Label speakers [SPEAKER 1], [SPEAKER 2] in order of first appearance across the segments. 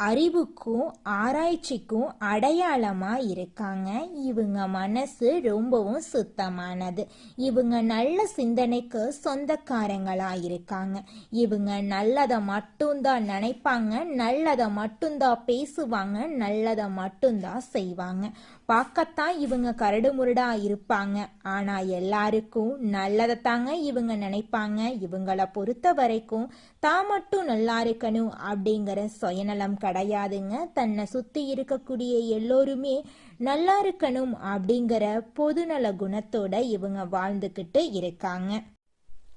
[SPEAKER 1] அறிவுக்கும் ஆராய்ச்சிக்கும் அடையாளமாக இருக்காங்க. இவங்க மனசு ரொம்பவும் சுத்தமானது. இவங்க நல்ல சிந்தனைக்கு சொந்தக்காரங்களாக இருக்காங்க. இவங்க நல்லதை மட்டும்தான் நினைப்பாங்க நல்லதை மட்டும்தான் பேசுவாங்க நல்லதை மட்டும்தான் செய்வாங்க. பார்க்கத்தான் இவங்க கரடுமுரடா இருப்பாங்க. ஆனா எல்லாருக்கும் நல்லதை தாங்க இவங்க நினைப்பாங்க. இவங்களை பொறுத்த வரைக்கும் தான் மட்டும் நல்லா இருக்கணும் அப்படிங்கிற சுயநலம் கிடையாதுங்க. தன்னை சுத்தி இருக்கக்கூடிய எல்லோருமே நல்லா இருக்கணும் அப்படிங்கிற பொதுநல குணத்தோட இவங்க வாழ்ந்துக்கிட்டு இருக்காங்க.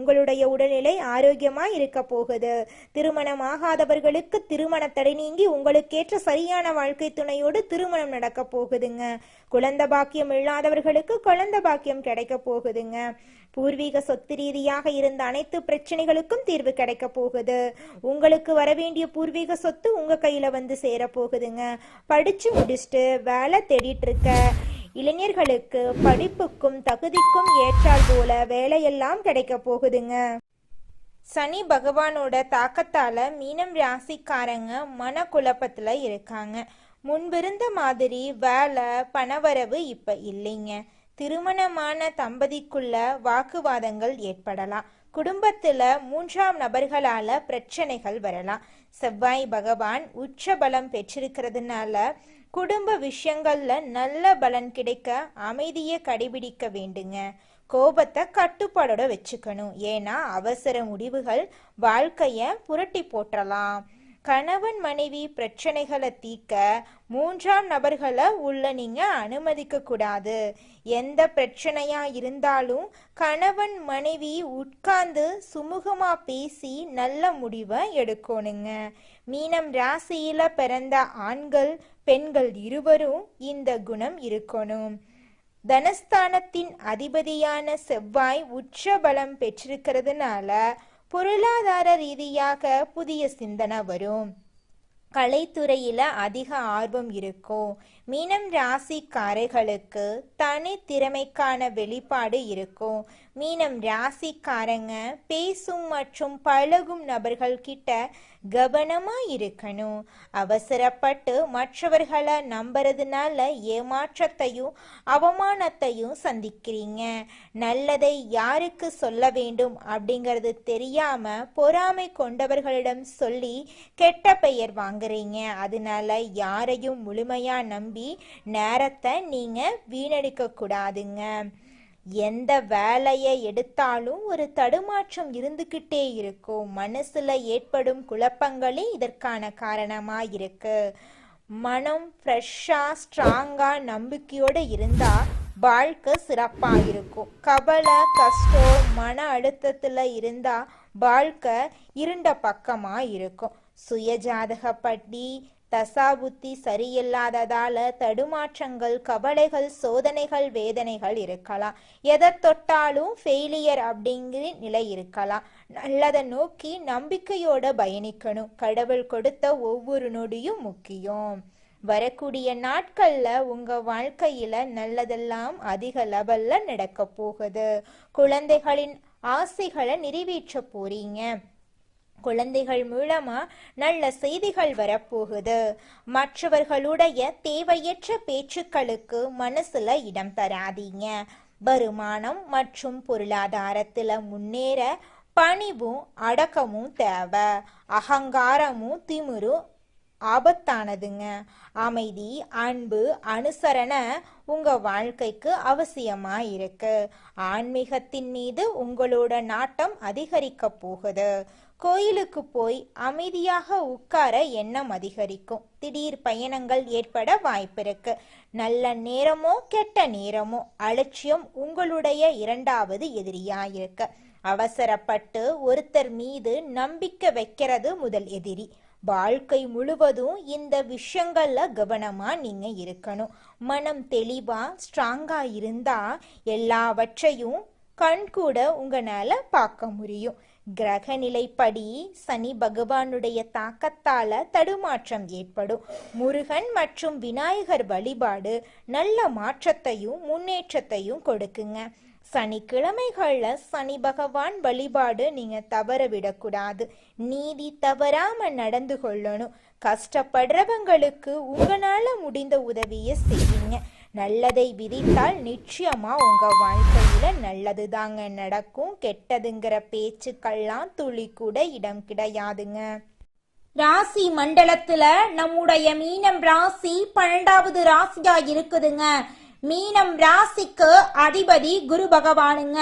[SPEAKER 1] உங்களுடைய உடல்நிலை ஆரோக்கியமாக இருக்க போகுது. திருமணமாகாதவர்களுக்கு திருமண தடை நீங்கி உங்களுக்கேற்ற சரியான வாழ்க்கை துணையோடு திருமணம் நடக்க போகுதுங்க. குழந்த பாக்கியம் இல்லாதவர்களுக்கு குழந்த பாக்கியம் கிடைக்க போகுதுங்க. பூர்வீக சொத்து ரீதியாக இருந்த அனைத்து பிரச்சனைகளுக்கும் தீர்வு கிடைக்க போகுது. உங்களுக்கு வரவேண்டிய பூர்வீக சொத்து உங்க கையில வந்து சேர போகுதுங்க. படிச்சு முடிச்சுட்டு வேலை தேடிட்டு இருக்க. இளைஞர்களுக்கு படிப்புக்கும் தகுதிக்கும் ஏற்றால் போல வேலையெல்லாம் கிடைக்க போகுதுங்க. சனி பகவானோட தாக்கத்தால மீனம் ராசிக்காரங்க மன குழப்பத்துல இருக்காங்க. முன்பிருந்த மாதிரி வேலை பணவரவு இப்ப இல்லைங்க. திருமணமான தம்பதிக்குள்ள வாக்குவாதங்கள் ஏற்படலாம். குடும்பத்துல மூன்றாம் நபர்களால பிரச்சனைகள் வரலாம். செவ்வாய் பகவான் உச்ச பலம் பெற்றிருக்கிறதுனால குடும்ப விஷயங்களில் நல்ல பலன் கிடைக்க அமைதியை கடைபிடிக்க வேண்டுங்க. கோபத்தை கட்டுப்பாடோட வச்சுக்கணும். ஏன்னா அவசர முடிவுகள் வாழ்க்கையை புரட்டி போட்டலாம் கணவன் மனைவி பிரச்சனைகளை தீர்க்க மூன்றாம் நபர்களை உள்ள நீங்க அனுமதிக்க கூடாது எந்த பிரச்சனையா இருந்தாலும் கணவன் மனைவி உட்கார்ந்து சுமூகமா பேசி நல்ல முடிவை எடுக்கணுங்க. மீனம் ராசியில பிறந்த ஆண்கள் பெண்கள் இருவரும் இந்த குணம் இருக்கணும். தனஸ்தானத்தின் அதிபதியான செவ்வாய் உச்ச பலம் பெற்றிருக்கிறதுனால பொருளாதார ரீதியாக புதிய சிந்தனை வரும். கலைத்துறையில அதிக ஆர்வம் இருக்கும். மீனம் ராசிக்காரர்களுக்கு தனி திறமைக்கான வெளிப்பாடு இருக்கும். மீனம் ராசிக்காரங்க பேசும் மற்றும் பழகும் நபர்கள் கிட்ட கவனமா இருக்கணும். அவசரப்பட்டு மற்றவர்களை நம்புறதுனால ஏமாற்றத்தையும் அவமானத்தையும் சந்திக்கிறீங்க. நல்லதை யாருக்கு சொல்ல வேண்டும் அப்படிங்கிறது தெரியாம பொறாமை கொண்டவர்களிடம் சொல்லி கெட்ட பெயர் வாங்குறீங்க. அதனால யாரையும் முழுமையா நம்பி நேரத்தை நீங்க வீணடிக்க கூடாதுங்க எந்த வேலையை எடுத்தாலும் ஒரு தடுமாற்றம் இருந்துக்கிட்டே இருக்கும். மனசுல ஏற்படும் குழப்பங்களே இதற்கான காரணமா இருக்கு மனம் ஃப்ரெஷ்ஷாக ஸ்ட்ராங்காக நம்பிக்கையோடு இருந்தால் வாழ்க்கை சிறப்பாக இருக்கும் கவலை கஷ்டம் மன அழுத்தத்தில் இருந்தால் வாழ்க்கை இருண்ட பக்கமாக இருக்கும் சுயஜாதகப்படி தசாபுத்தி சரியில்லாததால தடுமாற்றங்கள் கவலைகள் சோதனைகள் வேதனைகள் இருக்கலாம். எதை தொட்டாலும் ஃபெயிலியர் அப்படிங்கிற நிலை இருக்கலாம். நல்லதை நோக்கி நம்பிக்கையோட பயணிக்கணும். கடவுள் கொடுத்த ஒவ்வொரு நொடியும் முக்கியம். வரக்கூடிய நாட்கள்ல உங்க வாழ்க்கையில நல்லதெல்லாம் அதிக லெவல்ல நடக்க போகுது. குழந்தைகளின் ஆசைகளை நிறைவேற்ற போறீங்க. குழந்தைகள் மூலமா நல்ல செய்திகள் வரப்போகுது. மற்றவர்களுடைய தேவையற்ற பேச்சுக்களுக்கு மனசுல இடம் தராதீங்க. வருமானம் மற்றும் பொருளாதாரத்துல முன்னேற பணிவும் அடக்கமும் தேவை. அகங்காரமும் திமிரும் ஆபத்தானதுங்க. அமைதி அன்பு அனுசரணை உங்க வாழ்க்கைக்கு அவசியமா இருக்கு. ஆன்மீகத்தின் மீது உங்களோட நாட்டம் அதிகரிக்க போகுது. கோயிலுக்கு போய் அமைதியாக உட்கார எண்ணம் அதிகரிக்கும். திடீர் பயணங்கள் ஏற்பட வாய்ப்பிருக்கு. நல்ல நேரமோ கெட்ட நேரமோ அலட்சியம் உங்களுடைய இரண்டாவது எதிரியாயிருக்கு. அவசரப்பட்டு ஒருத்தர் மீது நம்பிக்கை வைக்கிறது முதல் எதிரி. வாழ்க்கை முழுவதும் இந்த விஷயங்கள்ல கவனமா நீங்க இருக்கணும். மனம் தெளிவா ஸ்ட்ராங்கா இருந்தா எல்லாவற்றையும் கண் கூட உங்களால பார்க்க முடியும். கிரக நிலைப்படி சனி பகவானுடைய தாக்கத்தால தடுமாற்றம் ஏற்படும். முருகன் மற்றும் விநாயகர் வழிபாடு நல்ல மாற்றத்தையும் முன்னேற்றத்தையும் கொடுக்குங்க. சனிக்கிழமைகளில் சனி பகவான் வழிபாடு நீங்கள் தவற விடக்கூடாது. நீதி தவறாம நடந்து கொள்ளணும். கஷ்டப்படுறவங்களுக்கு உங்களால் முடிந்த உதவியை செய்யுங்க. நல்லதை விதித்தால் நிச்சயமா உங்க வாழ்க்கையில நல்லது தாங்க நடக்கும். கெட்டதுங்கிற பேச்சுக்கெல்லாம் துளி கூட இடம் கிடையாதுங்க. ராசி மண்டலத்துல நம்முடைய மீனம் ராசி பன்னெண்டாவது ராசியா இருக்குதுங்க. மீனம் ராசிக்கு அதிபதி குரு பகவானுங்க.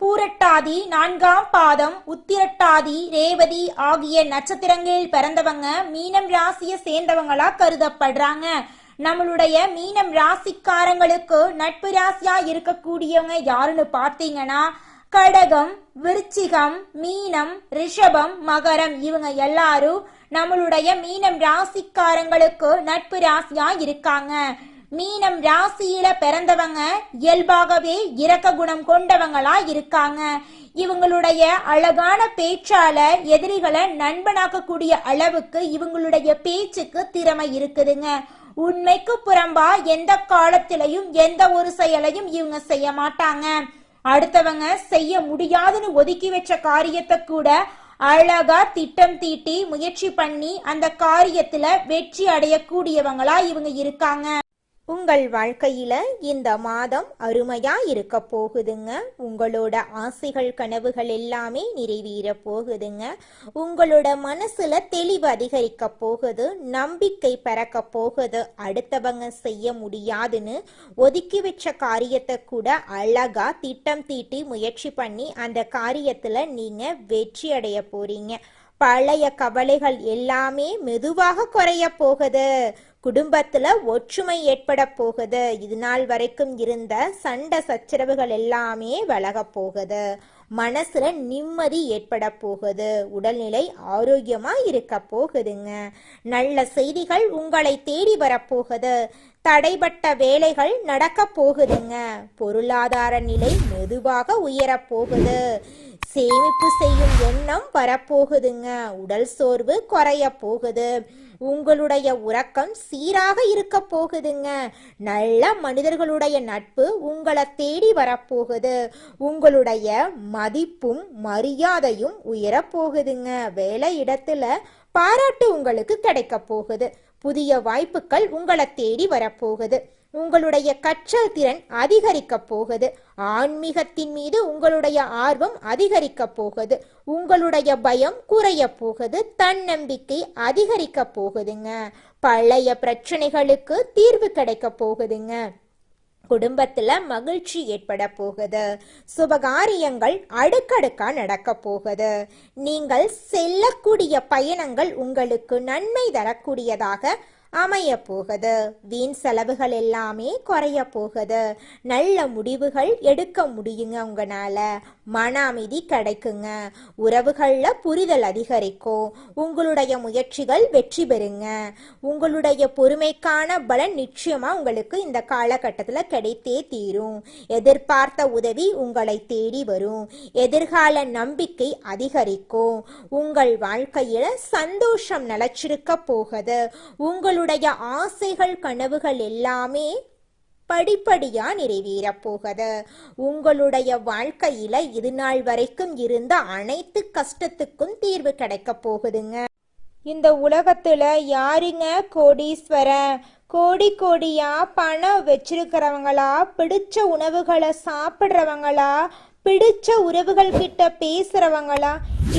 [SPEAKER 1] பூரட்டாதி நான்காம் பாதம் உத்திரட்டாதி ரேவதி ஆகிய நட்சத்திரங்களில் பிறந்தவங்க மீனம் ராசியை சேர்ந்தவங்களா கருதப்படுறாங்க. நம்மளுடைய மீனம் ராசிக்காரங்களுக்கு நட்பு ராசியா இருக்கக்கூடியவங்க யாருன்னு பார்த்தீங்கன்னா கடகம் விருச்சிகம் மீனம் ரிஷபம் மகரம் இவங்க எல்லாரும் நம்மளுடைய மீனம் ராசிக்காரங்களுக்கு நட்பு ராசியா இருக்காங்க. மீனம் ராசியில பிறந்தவங்க இயல்பாகவே இரக்க குணம் கொண்டவங்களா இருக்காங்க. இவங்களுடைய அழகான பேச்சால எதிரிகளை நண்பனாக்கக்கூடிய அளவுக்கு இவங்களுடைய பேச்சுக்கு திறமை இருக்குதுங்க. உண்மைக்கு புறம்பா எந்த காலத்திலையும் எந்த ஒரு செயலையும் இவங்க செய்ய மாட்டாங்க. அடுத்தவங்க செய்ய முடியாதுன்னு ஒதுக்கி வச்ச காரியத்தை கூட அழகா திட்டம் தீட்டி முயற்சி பண்ணி அந்த காரியத்துல வெற்றி அடையக்கூடியவங்களா இவங்க இருக்காங்க. உங்கள் வாழ்க்கையில இந்த மாதம் அருமையா இருக்க போகுதுங்க. உங்களோட ஆசைகள் கனவுகள் எல்லாமே நிறைவேற போகுதுங்க. உங்களோட மனசுல தெளிவு அதிகரிக்க போகுது நம்பிக்கை பறக்க போகுது. அடுத்தவங்க செய்ய முடியாதுன்னு ஒதுக்கி வச்ச காரியத்தை கூட அழகா திட்டம் தீட்டி முயற்சி பண்ணி அந்த காரியத்துல நீங்க வெற்றி அடைய போறீங்க. பழைய கவலைகள் எல்லாமே மெதுவாக குறைய போகுது. குடும்பத்துல ஒற்றுமை ஏற்பட போகுது. இது நாள் வரைக்கும் இருந்த சண்டை சச்சரவுகள் எல்லாமே விலக போகுது. மனசுல நிம்மதி ஏற்பட போகுது. உடல்நிலை ஆரோக்கியமா இருக்க போகுதுங்க. நல்ல செய்திகள் உங்களை தேடி வரப்போகுது தடைபட்ட வேலைகள் நடக்க போகுதுங்க. பொருளாதார நிலை மெதுவாக உயரப் போகுது. சேமிப்பு செய்யும் எண்ணம் வரப்போகுதுங்க உடல் சோர்வு குறைய போகுது. உங்களுடைய உறக்கம் சீராக இருக்க போகுதுங்க. நல்ல மனிதர்களுடைய நட்பு உங்களை தேடி வரப்போகுது. உங்களுடைய மதிப்பும் மரியாதையும் உயரப் போகுதுங்க. வேலை இடத்துல பாராட்டு உங்களுக்கு கிடைக்க போகுது. புதிய வாய்ப்புகள் உங்களை தேடி வரப்போகுது உங்களுடைய கற்றல் திறன் அதிகரிக்க போகுது. ஆன்மீகத்தின் மீது உங்களுடைய ஆர்வம் அதிகரிக்கப் போகுது. உங்களுடைய பயம் குறைய போகுது. தன்னம்பிக்கை அதிகரிக்கப் போகுதுங்க. பழைய பிரச்சனைகளுக்கு தீர்வு கிடைக்க போகுதுங்க. குடும்பத்துல மகிழ்ச்சி ஏற்பட போகுது. சுபகாரியங்கள் அடுக்கடுக்கா நடக்க போகுது. நீங்கள் செல்லக்கூடிய பயணங்கள் உங்களுக்கு நன்மை தரக்கூடியதாக அமைய போகுது வீண் செலவுகள் எல்லாமே குறைய போகுது நல்ல முடிவுகள் எடுக்க முடியுங்க உங்களால. மன அமைதி கிடைக்குங்க. உறவுகளில் புரிதல் அதிகரிக்கும். உங்களுடைய முயற்சிகள் வெற்றி பெறுங்க. உங்களுடைய பொறுமைக்கான பலன் நிச்சயமா உங்களுக்கு இந்த காலகட்டத்தில் கிடைத்தே தீரும். எதிர்பார்த்த உதவி உங்களை தேடி வரும். எதிர்கால நம்பிக்கை அதிகரிக்கும். உங்கள் வாழ்க்கையில் சந்தோஷம் நிலச்சிருக்க போகுது. உங்களுடைய ஆசைகள் கனவுகள் எல்லாமே படிப்படியா நிறைவேறப் போகுது உங்களுடைய வாழ்க்கையில இது நாள் வரைக்கும் இருந்த அனைத்து கஷ்டத்துக்கும் தீர்வு கிடைக்க போகுதுங்க. இந்த உலகத்துல யாருங்க கோடீஸ்வரன் கோடி கோடியா பணம் வச்சிருக்கிறவங்களா? பிடிச்ச உணவுகளை சாப்பிட்றவங்களா? பிடிச்ச உறவுகள் கிட்ட பேசுறவங்களா?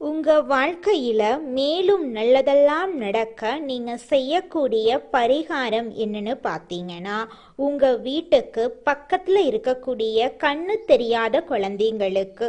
[SPEAKER 2] உங்க வாழ்க்கையில மேலும் நல்லதெல்லாம் நடக்க நீங்க செய்யக்கூடிய பரிகாரம் என்னன்னு பார்த்தீங்கன்னா உங்க வீட்டுக்கு பக்கத்துல இருக்கக்கூடிய கண்ணு தெரியாத குழந்தைங்களுக்கு